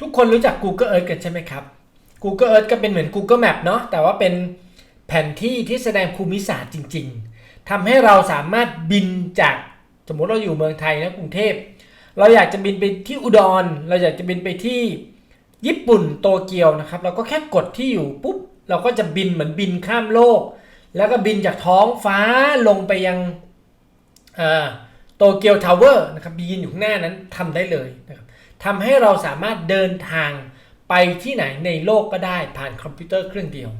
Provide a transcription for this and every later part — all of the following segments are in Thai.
ทุกคนรู้จัก Google Earth กันใช่ไหมครับ Google Earth ก็เป็นเหมือน Google Map เนาะแต่ว่าเป็นแผนที่ที่แสดงภูมิศาสตร์จริง ๆทำให้เราสามารถบินจากสมมติเราอยู่เมืองไทยนะกรุงเทพ เราอยากจะบินไปที่อุดร เราอยากจะบินไปที่ญี่ปุ่นโตเกียวนะครับ เราก็แค่กดที่อยู่ปุ๊บเราก็จะบินเหมือนบินข้ามโลก แล้วก็บินจากท้องฟ้าลงไปยังโตเกียวทาวเวอร์นะครับยืนอยู่ข้างหน้านั้นทำได้เลยนะครับ ทำให้เราสามารถเดินทางไปที่ไหนในโลกก็ได้ผ่านคอมพิวเตอร์เครื่องเดียว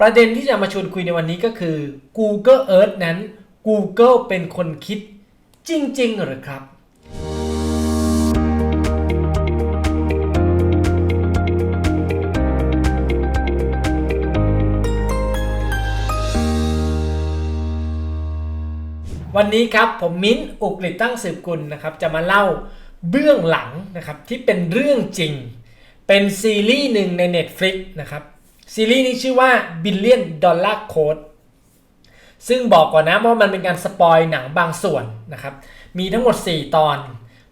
ประเด็นที่จะมาชวนคุยในวันนี้ก็คือ Google Earth นั้น Google เป็นคนคิดจริง ๆ หรือครับ วันนี้ครับผมมิ้นอุกฤษตั้งสืบกุลนะครับ จะมาเล่า เบื้องหลังนะครับที่เป็นเรื่องจริง เป็นซีรีส์หนึ่งใน Netflix นะครับซีรีส์นี้ชื่อว่า Billion Dollar Code ซึ่งบอกก่อนนะว่ามันเป็นการสปอยหนังบางส่วนนะครับมีทั้งหมด 4 ตอน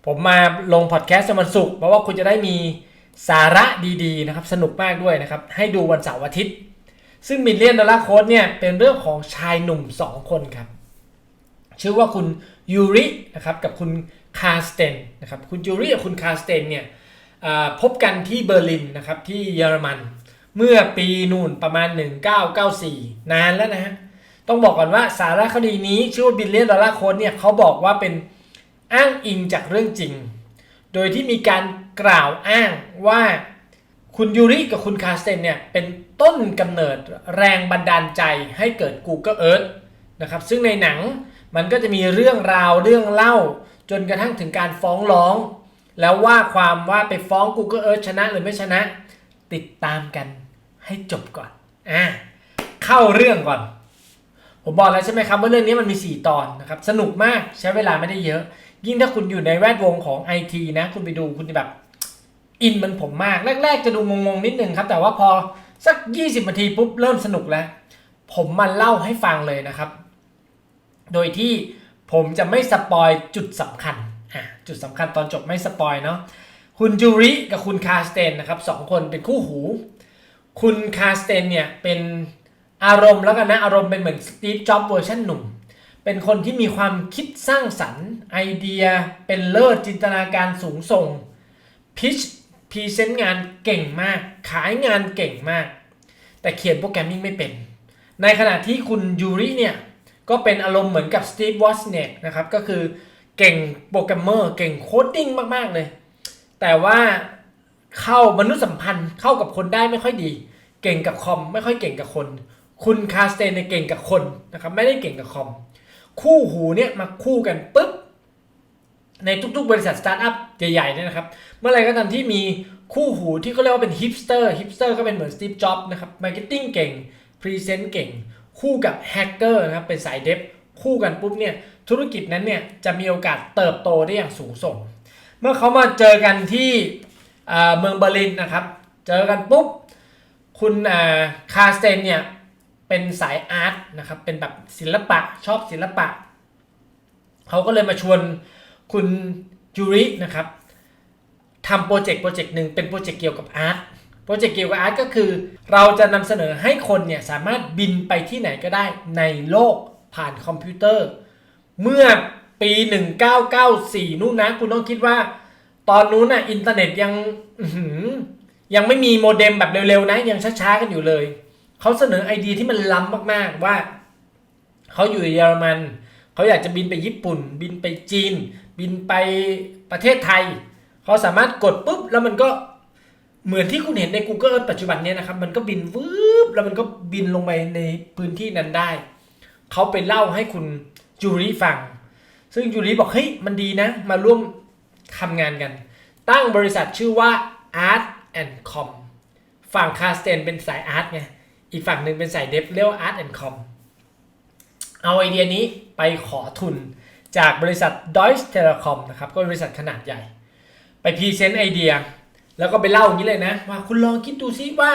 ผมมาลงพอดแคสต์วันศุกร์เพราะว่าคุณจะได้มีสาระดีๆนะครับสนุกมากด้วยนะครับให้ดูวันเสาร์อาทิตย์ ซึ่ง Billion Dollar Code เนี่ยเป็นเรื่องของชายหนุ่ม 2 คนครับชื่อว่าคุณยูรินะครับกับคุณ คาสเตนนะครับคุณยูริกับคุณคาสเตนเนี่ยพบกันที่เบอร์ลินนะครับที่เยอรมัน เมื่อปีนู่นประมาณ 1994 นานแล้วนะฮะต้องบอกก่อนว่าสารคดีนี้ชื่อว่าบิลเลียนดอลลาร์โค้ดเนี่ยเขาบอกว่าเป็นอ้างอิงจากเรื่องจริง โดยที่มีการกล่าวอ้างว่าคุณยูริกับคุณคาสเตนเนี่ยเป็นต้นกำเนิดแรงบันดาลใจให้เกิด Google Earth นะครับซึ่งในหนังมันก็จะมีเรื่องราวเรื่องเล่า จนกระทั่งถึงการฟ้องร้อง แล้วว่าความว่าไปฟ้อง Google Earth ชนะหรือไม่ชนะ ติดตามกันให้จบก่อนอะเข้าเรื่องก่อน ผมบอกแล้วใช่ไหมครับว่าเรื่องนี้มันมี 4 ตอนนะครับ สนุกมากใช้เวลาไม่ได้เยอะ ยิ่งถ้าคุณอยู่ในแวดวงของไอทีนะ คุณไปดูคุณจะแบบอินมันผมมาก แรก ๆ จะดูงงๆนิดนึงครับ แต่ว่าพอสัก 20นาทีปุ๊บเริ่มสนุกแล้ว ผมมาเล่าให้ฟังเลยนะครับ โดยที่ ผมจะไม่สปอยจุดสำคัญอะจุดสำคัญตอนจบไม่สปอยเนาะคุณจูริกับคุณคาสเตนนะครับสองคนเป็นคู่หู คุณคาสเตนเนี่ยเป็นอารมณ์แล้วกันนะอารมณ์เป็นเหมือนสตีฟจ็อบเวอร์ชันหนุ่ม เป็นคนที่มีความคิดสร้างสรรค์ไอเดีย เป็นเลิศจินตนาการสูงส่งพิชพรีเซนต์งานเก่งมาก ขายงานเก่งมาก แต่เขียนโปรแกรมมิ่งไม่เป็น ในขณะที่คุณยูริเนี่ย ก็เป็นอารมณ์เหมือนกับสตีฟวอสเนกนะครับก็คือเก่งโปรแกรมเมอร์เก่งโคดดิ้งมาก ๆ เลย แต่ว่าเข้ามนุษยสัมพันธ์เข้ากับคนได้ไม่ค่อยดี เก่งกับคอมไม่ค่อยเก่งกับคน คุณคาสเตนเนี่ยเก่งกับคนนะครับไม่ได้เก่งกับคอม คู่หูเนี่ยมาคู่กันปุ๊บในทุกๆ บริษัทสตาร์ทอัพใหญ่ๆเนี่ยนะครับ เมื่อไรก็ตามที่มีคู่หูที่เขาเรียกว่าเป็นฮิปสเตอร์ฮิปสเตอร์ก็เป็นเหมือนสตีฟจ็อบส์นะครับมาร์เก็ตติ้งเก่งพรีเซนต์เก่ง คู่กับแฮกเกอร์นะครับเป็นสายเดฟคู่กันปุ๊บเนี่ยธุรกิจนั้นเนี่ยจะมีโอกาสเติบโตได้อย่างสูงส่ง เมื่อเขามาเจอกันที่เมืองเบอร์ลินนะครับ เจอกันปุ๊บคุณคาสเตนเนี่ยเป็นสายอาร์ตนะครับเป็นแบบศิลปะชอบศิลปะ เขาก็เลยมาชวนคุณจูรินะครับทำโปรเจกต์โปรเจกต์หนึ่งเป็นโปรเจกต์เกี่ยวกับอาร์ต โปรเจกต์เกี่ยวกับอาร์ตก็คือ เราจะนำเสนอให้คนเนี่ยสามารถบินไปที่ไหนก็ได้ในโลกผ่านคอมพิวเตอร์ เมื่อปี 1994 นู่นนะ คุณต้องคิดว่า ตอนนู้นน่ะอินเทอร์เน็ตยังยังไม่มีโมเด็มแบบเร็วๆนะยังช้าๆกันอยู่เลย เขาเสนอไอเดียที่มันล้ำมากๆว่าเขาอยู่เยอรมันเขาอยากจะบินไปญี่ปุ่น บินไปจีน บินไปประเทศไทย เขาสามารถกดปุ๊บแล้วมันก็ เหมือนที่คุณเห็นใน Google ปัจจุบันนี้นะครับ มันก็บินวืบแล้วมันก็บินลงไปในพื้นที่นั้นได้ เขาไปเล่าให้คุณจูริฟัง ซึ่งจูริบอกเฮ้ยมันดีนะ มาร่วมทำงานกัน ตั้งบริษัทชื่อว่า Art and Com ฝั่งคาสเตนเป็นสายอาร์ตไง อีกฝั่งหนึ่งเป็นสายเดฟเรียกว่า Art and Com เอาไอเดียนี้ไปขอทุนจากบริษัท Deutsche Telekom นะครับ ก็บริษัทขนาดใหญ่ ไปพรีเซนต์ไอเดีย แล้วก็ไปเล่าอย่างนี้เลยนะ ว่าคุณลองคิดดูซิว่า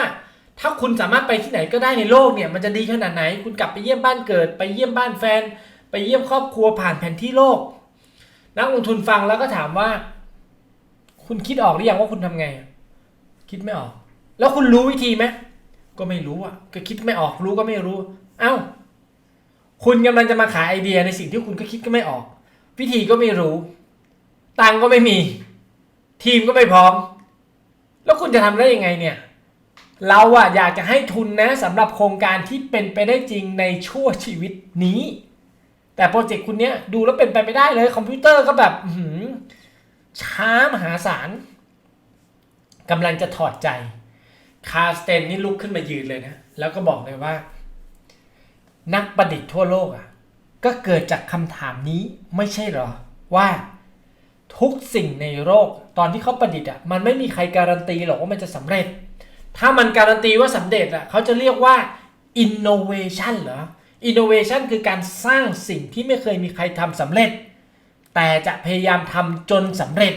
ถ้าคุณสามารถไปที่ไหนก็ได้ในโลกเนี่ยมันจะดีขนาดไหน คุณกลับไปเยี่ยมบ้านเกิด ไปเยี่ยมบ้านแฟน ไปเยี่ยมครอบครัวผ่านแผนที่โลก นักลงทุนฟังแล้วก็ถามว่า คุณคิดออกหรือยังว่าคุณทำไง คิดไม่ออก แล้วคุณรู้วิธีไหมก็ไม่รู้อะก็คิดไม่ออกรู้ก็ไม่รู้ เอ้า คุณกำลังจะมาขายไอเดียในสิ่งที่คุณก็คิดก็ไม่ออก วิธีก็ไม่รู้ ตังก็ไม่มี ทีมก็ไม่พร้อม แล้วคุณจะทำได้ยังไงเนี่ย เราอะอยากจะให้ทุนนะสำหรับโครงการที่เป็นไปได้จริงในชั่วชีวิตนี้ แต่โปรเจกต์คุณเนี้ยดูแล้วเป็นไปไม่ได้เลย คอมพิวเตอร์ก็แบบหืช้ามหาศาลกำลังจะถอดใจ คาสเตนนี่ลุกขึ้นมายืนเลยนะ แล้วก็บอกเลยว่า นักประดิษฐ์ทั่วโลกอะ ก็เกิดจากคำถามนี้ไม่ใช่หรอ ว่า ทุกสิ่งในโลกตอนที่เขาประดิษฐ์อะมันไม่มีใครการันตีหรอกว่ามันจะสำเร็จ ถ้ามันการันตีว่าสำเร็จอะเขาจะเรียกว่า innovation เหรอ innovation คือการสร้างสิ่งที่ไม่เคยมีใครทำสำเร็จ แต่จะพยายามทำจนสำเร็จ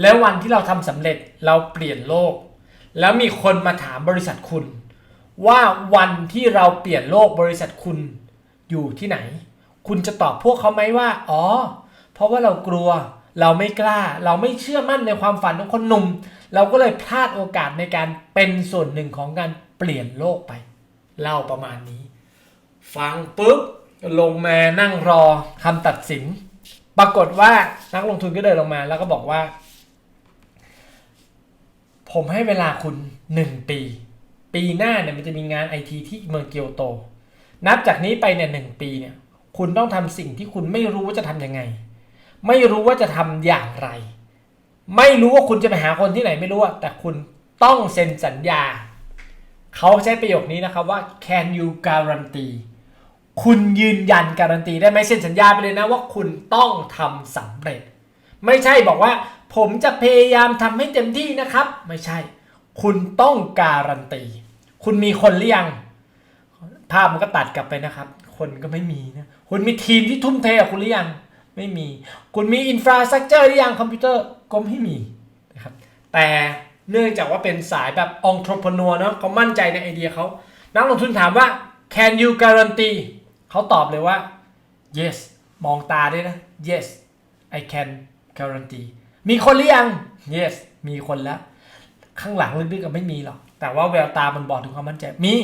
แล้ววันที่เราทำสำเร็จเราเปลี่ยนโลก แล้วมีคนมาถามบริษัทคุณ ว่าวันที่เราเปลี่ยนโลกบริษัทคุณอยู่ที่ไหน คุณจะตอบพวกเขาไหมว่า อ๋อ เพราะว่าเรากลัว เราไม่กล้า เราไม่เชื่อมั่นในความฝันของคนหนุ่ม เราก็เลยพลาดโอกาสในการเป็นส่วนหนึ่งของการเปลี่ยนโลกไป เล่าประมาณนี้ ฟังปุ๊บลงมานั่งรอคำตัดสิน ปรากฏว่านักลงทุนก็เดินลงมาแล้วก็บอกว่า ผมให้เวลาคุณ 1 ปี ปีหน้าเนี่ยมันจะมีงานไอทีที่เมืองเกียวโต นับจากนี้ไปเนี่ยหนึ่งปีเนี่ย คุณต้องทำสิ่งที่คุณไม่รู้ว่าจะทำยังไง ไม่รู้ว่าจะทำอย่างไร ไม่รู้ว่าคุณจะไปหาคนที่ไหนไม่รู้แต่คุณต้องเซ็นสัญญา เขาใช้ประโยคนี้นะครับว่า can you guarantee คุณยืนยันการันตีได้ไหมเซ็นสัญญาไปเลยนะว่าคุณต้องทำสำเร็จ ไม่ใช่บอกว่า ผมจะพยายามทำให้เต็มที่นะครับ ไม่ใช่ คุณต้องการันตี คุณมีคนหรือยัง ภาพมันก็ตัดกลับไปนะครับ คนก็ไม่มีนะ คุณมีทีมที่ทุ่มเทกับคุณหรือยัง ไม่มี คุณมีอินฟราสตรักเจอร์หรือยังคอมพิวเตอร์ก็ไม่มีนะครับแต่เนื่องจากว่าเป็นสายแบบองค์ p r e n e u r เนาะเขามั่นใจในไอเดียเขา นักลงทุนถามว่า can you guarantee เขาตอบเลยว่า yes มองตาด้วยนะ yes I can guarantee มีคนหรือยัง yes มีคนแล้ว ข้างหลังลึกๆก็ไม่มีหรอก แต่ว่าแววตามันบอกถึงความมั่นใจ มี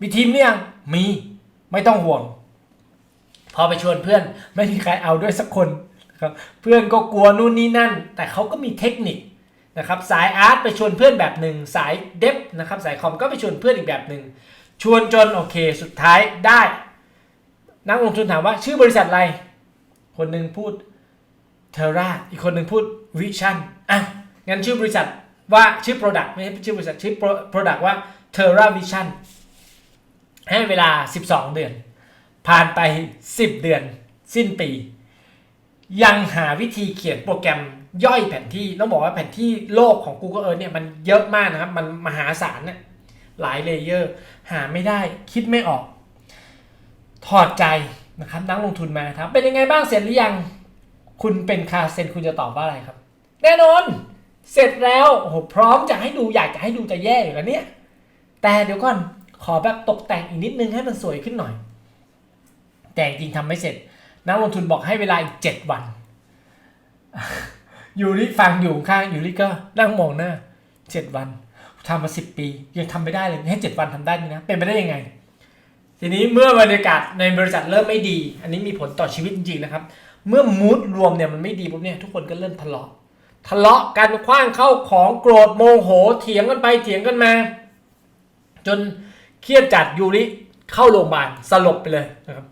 มีทีมหรือยัง มี ไม่ต้องห่วง พอไปชวนเพื่อนไม่มีใครเอาด้วยสักคนครับเพื่อนก็กลัวนู่นนี่นั่น แต่เขาก็มีเทคนิคนะครับสายอาร์ตไปชวนเพื่อนแบบหนึ่งสายเดฟนะครับสายคอมก็ไปชวนเพื่อนอีกแบบหนึ่งชวนจนโอเคสุดท้ายได้ นักลงทุนถามว่าชื่อบริษัทอะไร คนหนึ่งพูดเทราอีกคนหนึ่งพูดวิชั่นอะงั้นชื่อบริษัทว่าชื่อ Product ไม่ใช่ชื่อบริษัทชื่อ Pro- Product ว่า Terra Vision ให้เวลา 12 เดือน ผ่านไป 10 เดือน สิ้นปี ยังหาวิธีเขียนโปรแกรมย่อยแผนที่ต้องบอกว่าแผนที่โลกของ Google Earth เนี่ยมันเยอะมากนะครับ มันมหาศาลเนี่ยหลายเลเยอร์ หาไม่ได้คิดไม่ออก ถอดใจนะครับนักลงทุนมาครับ เป็นยังไงบ้างเสร็จหรือยัง คุณเป็นคาเซนคุณจะตอบว่าอะไรครับ แน่นอน เสร็จแล้วโอ้โหพร้อมจะให้ดูอยากจะให้ดูจะแย่อยู่แล้วเนี่ย แต่เดี๋ยวก่อนขอแบบตกแต่งอีกนิดนึงให้มันสวยขึ้นหน่อย แต่จริงๆทำไม่เสร็จ นักลงทุนบอกให้เวลาอีกเจ็ดวัน อยู่ริฟังอยู่ข้างอยู่ริก็นั่งมองหน้าเจ็ดวันทำมาสิบปี ยังทำไม่ได้เลยให้เจ็ดวันทำได้ไหมนะเป็นไปได้ยังไง ทีนี้เมื่อบรรยากาศในบริษัทเริ่มไม่ดี อันนี้มีผลต่อชีวิตจริงๆนะครับ เมื่อมูดรวมเนี่ยมันไม่ดีปุ๊บเนี่ยทุกคนก็เริ่มทะเลาะทะเลาะกันคว้างเข้าของโกรธโมโหเถียงกันไปเถียงกันมา จนเครียดจัดยูริเข้าโรงพยาบาลสลบไปเลยนะครับ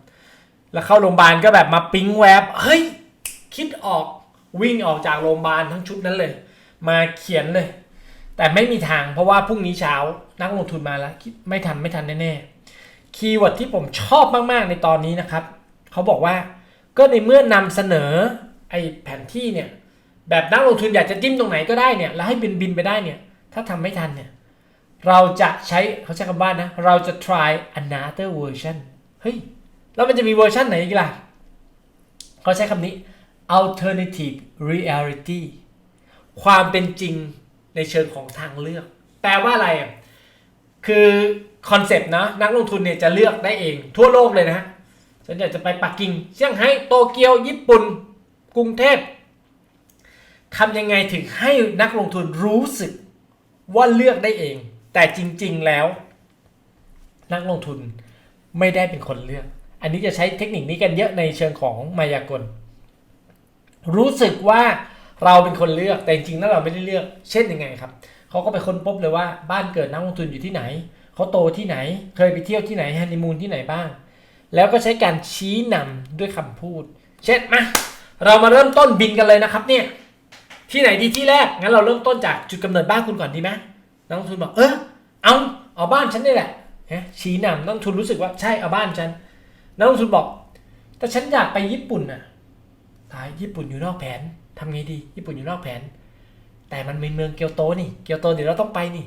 แล้วเข้าโรงพยาบาลก็แบบมาปิ๊งแวบเฮ้ย คิดออกวิ่งออกจากโรงพยาบาลทั้งชุดนั้นเลย มาเขียนเลย แต่ไม่มีทางเพราะว่าพรุ่งนี้เช้านักลงทุนมาแล้วคิดไม่ทันไม่ทันแน่ๆคีย์เวิร์ดที่ผมชอบมากๆในตอนนี้นะครับเขาบอกว่าก็ในเมื่อนำเสนอไอ้แผนที่เนี่ยแบบนักลงทุนอยากจะจิ้มตรงไหนก็ได้เนี่ยแล้วให้บินบินไปได้เนี่ยถ้าทำไม่ทันเนี่ยเราจะใช้เขาใช้คำว่านะ เราจะ try another version เฮ้ย แล้วมันจะมีเวอร์ชันไหนอีกล่ะเขาใช้คำนี้ alternative reality ความเป็นจริงในเชิงของทางเลือก แปลว่าอะไร คือคอนเซปต์นะนักลงทุนเนี่ยจะเลือกได้เองทั่วโลกเลยนะฮะฉันอยากจะไปปักกิ่งเซี่ยงไฮ้โตเกียว ญี่ปุ่น กรุงเทพทำยังไงถึงให้นักลงทุนรู้สึกว่าเลือกได้เอง แต่จริง ๆ แล้ว นักลงทุนไม่ได้เป็นคนเลือก อันนี้จะใช้เทคนิคนี้กันเยอะในเชิงของมายากล รู้สึกว่าเราเป็นคนเลือกแต่จริงๆแล้วเราไม่ได้เลือก เช่นยังไงครับเขาก็ไปค้นพบเลยว่าบ้านเกิดนักลงทุนอยู่ที่ไหนเขาโตที่ไหน เคยไปเที่ยวที่ไหนฮันนีมูนที่ไหนบ้าง แล้วก็ใช้การชี้นำด้วยคำพูด เช่นมาเรามาเริ่มต้นบินกันเลยนะครับเนี่ยที่ไหนดีที่แรกงั้นเราเริ่มต้นจากจุดกำเนิดบ้านคุณก่อนดีไหมนักลงทุนบอกเออเอาเอาบ้านฉันนี่แหละฮะชี้นำนักลงทุนรู้สึกว่าใช่เอาบ้านฉัน นักลงทุนบอก แต่ฉันอยากไปญี่ปุ่นน่ะตายญี่ปุ่นอยู่นอกแผนทำไงดี ญี่ปุ่นอยู่นอกแผน แต่มันเป็นเมืองเกียวโตนี่ เกียวโตเดี๋ยวเราต้องไปนี่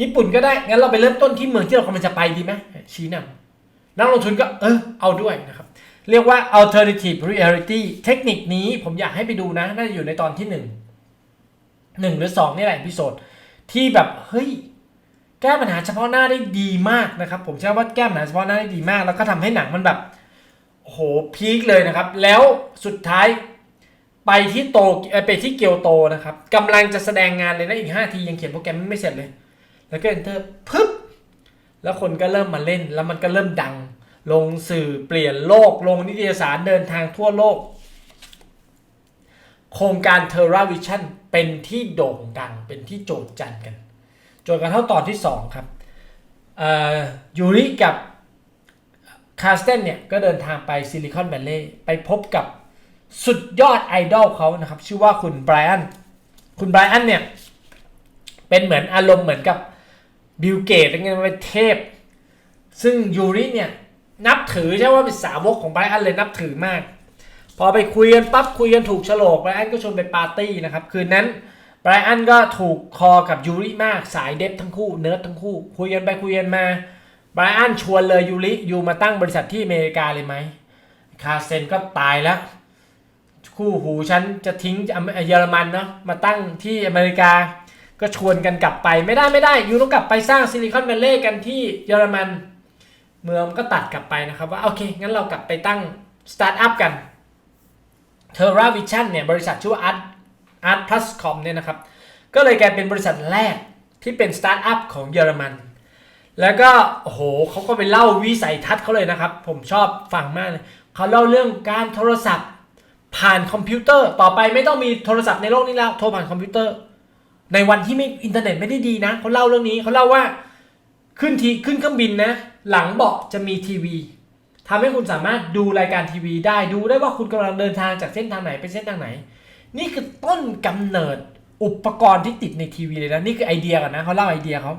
ญี่ปุ่นก็ได้ งั้นเราไปเริ่มต้นที่เมืองที่เรากำลังจะไปดีไหมชี้นำนักลงทุนก็เออเอาด้วยนะครับ เรียกว่า alternative reality เทคนิคนี้ผมอยากให้ไปดูนะ น่าจะอยู่ในตอนที่หนึ่งหนึ่งหรือสองนี่แหละพิโซดที่แบบเฮ้ย แก้ปัญหาเฉพาะหน้าได้ดีมากนะครับ ผมเชื่อว่าแก้ปัญหาเฉพาะหน้าได้ดีมาก แล้วก็ทำให้หนังมันแบบโหพีคเลยนะครับ แล้วสุดท้ายไปที่โตไปที่เกียวโตนะครับกำลังจะแสดงงานเลยนะอีก 5 ทียังเขียนโปรแกรมไม่เสร็จเลย แล้วก็ enter ปึ๊บแล้วคนก็เริ่มมาเล่น แล้วมันก็เริ่มดัง ลงสื่อเปลี่ยนโลก ลงนิตยสารเดินทางทั่วโลก โครงการ Terra Vision เป็นที่โด่งดังเป็นที่โจทย์จันกัน จนกระทั่งตอนที่ 2 ครับยูริกับคาสเตนเนี่ยก็เดินทางไปซิลิคอนแวลเลย์ไปพบกับสุดยอดไอดอลเขานะครับ ชื่อว่าคุณไบรอันคุณไบรอันเนี่ย เป็นเหมือนอารมณ์เหมือนกับบิลเกตอะไรเงี้ยเป็นเทพ ซึ่งยูริเนี่ย นับถือใช่ว่าเป็นสาวกของไบรอันเลยนับถือมาก พอไปคุยกันปั๊บคุยกันถูกฉลกไบรอันก็ชวนไปปาร์ตี้นะครับ คืนนั้น ไบรอันก็ถูกคอกับยูริมากสายเดฟทั้งคู่เนิร์ดทั้งคู่ คุยกันไปคุยกันมาไบรอันชวนเลยยูริยูมาตั้งบริษัทที่อเมริกาเลยไหมคาเซนก็ตายแล้ว คู่หูฉันจะทิ้งเยอรมันเนาะมาตั้งที่อเมริกา ก็ชวนกันกลับไปไม่ได้ไม่ได้ยูต้องกลับไปสร้างซิลิคอนแวลลย์กันที่เยอรมัน เมืองก็ตัดกลับไปนะครับว่าโอเค งั้นเรากลับไปตั้งสตาร์ทอัพกัน Terra Vision เนี่ยบริษัทชื่อว่า Art Art Plus Com เนี่ยนะครับ ก็เลยกลายเป็นบริษัทแรกที่เป็นสตาร์ทอัพของเยอรมัน แล้วก็โอ้โหเขาก็ไปเล่าวิสัยทัศน์เขาเลยนะครับ ผมชอบฟังมากเลยเขาเล่าเรื่องการโทรศัพท์ ผ่านคอมพิวเตอร์ ต่อไปไม่ต้องมีโทรศัพท์ในโลกนี้แล้วโทรผ่านคอมพิวเตอร์ ในวันที่ไม่อินเทอร์เน็ตไม่ได้ดีนะเขาเล่าเรื่องนี้เขาเล่าว่าขึ้นทีขึ้นเครื่องบินนะ หลังเบาะจะมีทีวีทำให้คุณสามารถดูรายการทีวีได้ดูได้ว่าคุณกำลังเดินทางจากเส้นทางไหนไปเส้นทางไหน นี่คือต้นกำเนิดอุปกรณ์ที่ติดในทีวีเลยนะ นี่คือไอเดียก่อนนะเขาเล่าไอเดียเขา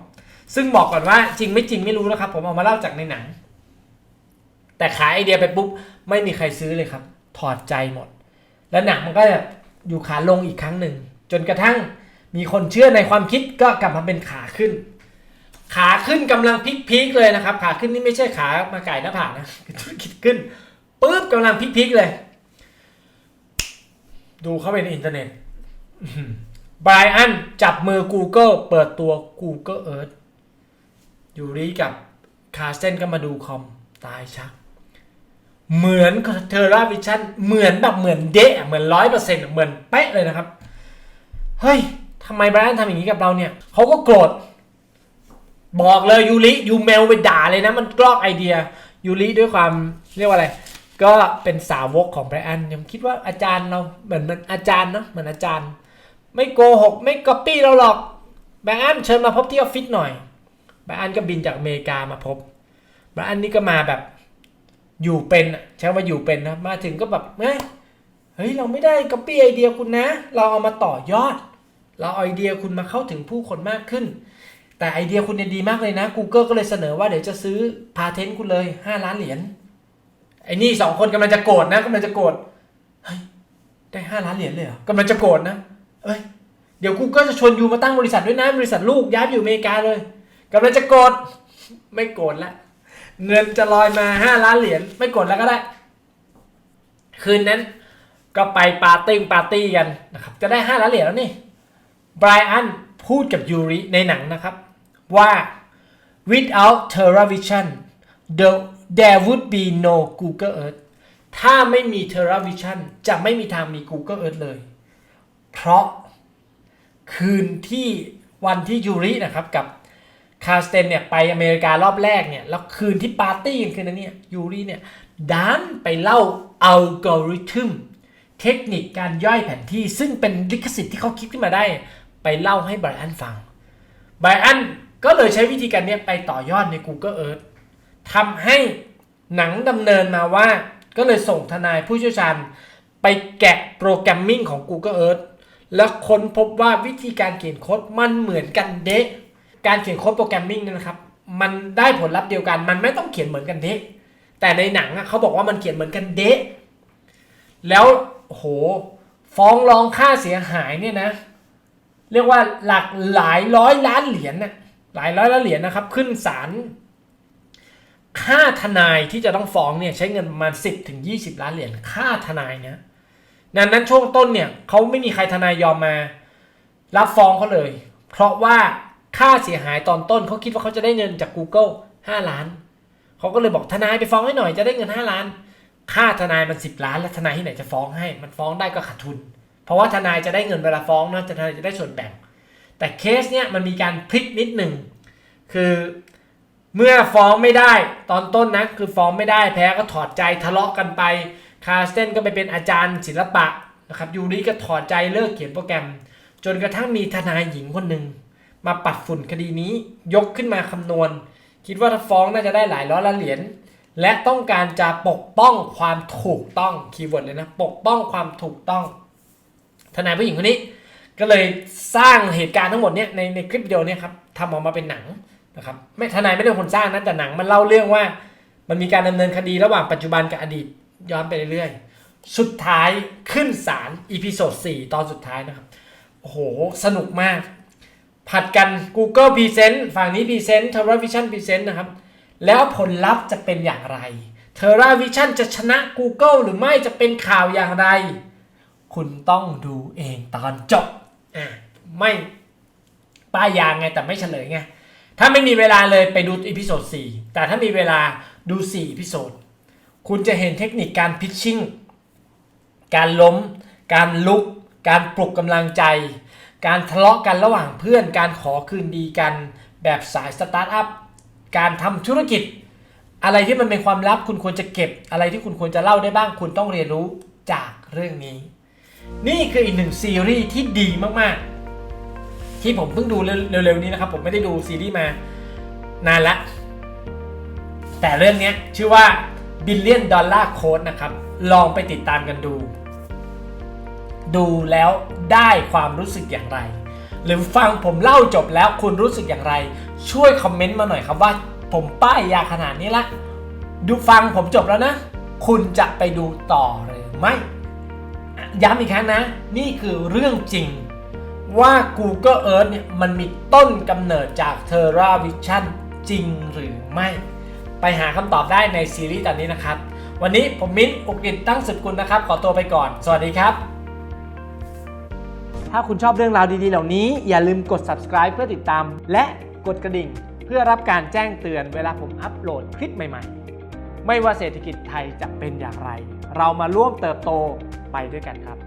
ซึ่งบอกก่อนว่าจริงไม่จริงไม่รู้นะครับ ผมเอามาเล่าจากในหนัง แต่ขายไอเดียไปปุ๊บไม่มีใครซื้อเลยครับ ถอดใจหมด แล้วหนังมันก็แบบอยู่ขาลงอีกครั้งหนึ่ง จนกระทั่งมีคนเชื่อในความคิดก็กลับมาเป็นขาขึ้น ขาขึ้นกำลังพีคๆเลยนะครับ ขาขึ้นนี่ไม่ใช่ขามาไก่หน้าผากนะธุรกิจขึ้นปุ๊บกำลังพีคๆเลย ดูเข้าไปในอินเทอร์เน็ตไบรอันจับมือ Google เปิดตัว Google Earth ยูริกับคาร์เซนก็มาดูคอม ตายชัก เหมือนเทอร่าวิชั่นเหมือนแบบเหมือนเดะเหมือนร้อยเปอร์เซ็นต์เหมือนเป๊ะเลยนะครับ เฮ้ยทำไมไบรอันทำอย่างนี้กับเราเนี่ย เขาก็โกรธ บอกเลยยูริยูเมลไปด่าเลยนะ มันกลอกไอเดียยูริด้วยความเรียกว่าอะไร ก็เป็นสาวกของไบรอันยังคิดว่าอาจารย์เราเหมือนมันอาจารย์เนาะเหมือนอาจารย์ ไม่โกหกไม่ก๊อปปี้เราหรอกไบรอันเชิญมาพบที่ออฟฟิศหน่อยไบรอันก็บินจากอเมริกามาพบไบรอันนี่ก็มาแบบอยู่เป็นใช้ว่าอยู่เป็นนะมาถึงก็แบบเฮ้ยเฮ้ยเราไม่ได้ก๊อปปี้ไอเดียคุณนะ เราเอามาต่อยอด เราเอาไอเดียคุณมาเข้าถึงผู้คนมากขึ้น แต่ไอเดียคุณเนี่ยดีมากเลยนะ Google ก็เลยเสนอว่าเดี๋ยวจะซื้อพาเทนต์คุณเลย 5 ล้านเหรียญ ไอ้นี่สองคนกำลังจะโกรธนะกำลังจะโกรธเฮ้ยได้5ล้านเหรียญเลยเหรอกำลังจะโกรธนะเอ้ยเดี๋ยว Google จะชวนยูมาตั้งบริษัทด้วยนะบริษัทลูกย้ายอยู่อเมริกาเลยกำลังจะโกรธไม่โกรธละเงินจะลอยมาห้าล้านเหรียญไม่โกดแล้วก็ได้ คืนนั้นก็ไปปาร์ตี้ปาร์ตี้กันนะครับ จะได้ห้าล้านเหรียญแล้วนี่ไบรอันพูดกับยูริในหนังนะครับ ว่า without TerraVision the there would be no Google Earth ถ้าไม่มี TerraVision จะไม่มีทางมี Google Earth เลย เพราะคืนที่วันที่ยูรินะครับกับคาสเตนเนี่ยไปอเมริการอบแรกเนี่ยแล้วคืนที่ปาร์ตี้กันคืนนั้นเนี่ยยูริเนี่ยดันไปเล่าอัลกอริทึมเทคนิคการย่อยแผนที่ ซึ่งเป็นลิขสิทธิ์ที่เขาคิดขึ้นมาได้ ไปเล่าให้ไบรอันฟังไบรอันก็เลยใช้วิธีการเนี้ยไปต่อยอดใน Google Earth ทำให้หนังดำเนินมาว่า ก็เลยส่งทนายผู้เชี่ยวชาญ ไปแกะโปรแกรมมิ่งของ Google Earth แล้วค้นพบว่าวิธีการเขียนโค้ดมันเหมือนกันเดะการเขียนโค้ดโปรแกรมมิ่งนยนะครับ มันได้ผลลัพธ์เดียวกัน มันไม่ต้องเขียนเหมือนกันเดะแต่ในหนังเขาบอกว่ามันเขียนเหมือนกันเดะแล้วโหฟ้องร้องค่าเสียหายเนี่ยนะ เรียกว่าหลักหลายร้อยล้านเหรียญน่ะหลายร้อยล้านเหรียญนะครับ ขึ้นศาล ค่าทนายที่จะต้องฟ้องเนี่ยใช้เงินประมาณ 10ถึง20 ล้านเหรียญค่าทนายนะดังนั้นช่วงต้นเนี่ยเขาไม่มีใครทนายยอมมา รับฟ้องเขาเลย เพราะว่าค่าเสียหายตอนต้นเขาคิดว่าเขาจะได้เงินจาก Google 5 ล้านเขาก็เลยบอกทนายไปฟ้องให้หน่อยจะได้เงิน 5 ล้าน ค่าทนายมัน 10 ล้าน แล้วทนายที่ไหนจะฟ้องให้ มันฟ้องได้ก็ขาดทุน เพราะว่าทนายจะได้เงินเวลาฟ้องนะทนายจะได้ส่วนแบ่ง แต่เคสเนี้ยมันมีการพลิกนิดหนึ่งคือ เมื่อฟ้องไม่ได้ตอนต้นนะคือฟ้องไม่ได้แพ้ก็ถอดใจทะเลาะกันไปคาสเตนก็ไปเป็นอาจารย์ศิลปะนะครับยูริก็ถอดใจเลิกเขียนโปรแกรม จนกระทั่งมีทนายหญิงคนหนึ่งมาปัดฝุ่นคดีนี้ยกขึ้นมาคำนวณ คิดว่าถ้าฟ้องน่าจะได้หลายร้อยล้านเหรียญและต้องการจะปกป้องความถูกต้องคีย์เวิร์ดเลยนะปกป้องความถูกต้อง ทนายผู้หญิงคนนี้ ก็เลยสร้างเหตุการณ์ทั้งหมดเนี่ยในในคลิปวิดีโอเนี่ยครับทำออกมาเป็นหนัง นะครับไม่ทนายไม่ได้เป็นคนสร้างนะแต่หนังมันเล่าเรื่องว่า มันมีการดำเนินคดีระหว่างปัจจุบันกับอดีตย้อนไปเรื่อยๆ สุดท้ายขึ้นศาลอีพิโซด4ตอนสุดท้ายนะครับ โอ้โห สนุกมาก ผัดกัน Google Present ฝั่งนี้ Present t e r a Vision Present นะครับ แล้วผลลัพธ์จะเป็นอย่างไร t e r a Vision จะชนะ Google หรือไม่จะเป็นข่าวอย่างไร คุณต้องดูเองตอนจบอะไม่ป้ายยางไงแต่ไม่เฉลยไง ถ้าไม่มีเวลาเลยไปดูอีพิโซด4แต่ถ้ามีเวลาดู4อีพิโซดคุณจะเห็นเทคนิคการพิชชิ่ง การล้ม การลุก การปลุกกำลังใจ การทะเลาะกันระหว่างเพื่อน การขอคืนดีกัน แบบสายสตาร์ทอัพ การทำธุรกิจ อะไรที่มันเป็นความลับคุณควรจะเก็บ อะไรที่คุณควรจะเล่าได้บ้าง คุณต้องเรียนรู้จากเรื่องนี้ นี่คืออีกหนึ่งซีรีส์ที่ดีมากๆ ที่ผมเพิ่งดูเร็วๆนี้นะครับ ผมไม่ได้ดูซีรีส์มานานละแต่เรื่องนี้ชื่อว่า Billion Dollar Code นะครับ ลองไปติดตามกันดู ดูแล้วได้ความรู้สึกอย่างไร หรือฟังผมเล่าจบแล้วคุณรู้สึกอย่างไร ช่วยคอมเมนต์มาหน่อยครับว่า ผมป้ายยาขนาดนี้ละ ดูฟังผมจบแล้วนะ คุณจะไปดูต่อหรือไม่ ย้ำอีกครั้งนะ นี่คือเรื่องจริง ว่า Google Earth เนี่ยมันมีต้นกำเนิดจาก Terra Vision จริงหรือไม่ ไปหาคำตอบได้ในซีรีส์ตอนนี้นะครับ วันนี้ผมมิ้นอุกฤษตั้งสืบกุลนะครับ ขอตัวไปก่อน สวัสดีครับ ถ้าคุณชอบเรื่องราวดีๆ เหล่านี้ อย่าลืมกด subscribe เพื่อติดตาม และกดกระดิ่ง เพื่อรับการแจ้งเตือนเวลาผมอัปโหลดคลิปใหม่ๆ ไม่ว่าเศรษฐกิจไทยจะเป็นอย่างไร เรามาร่วมเติบโตไปด้วยกันครับ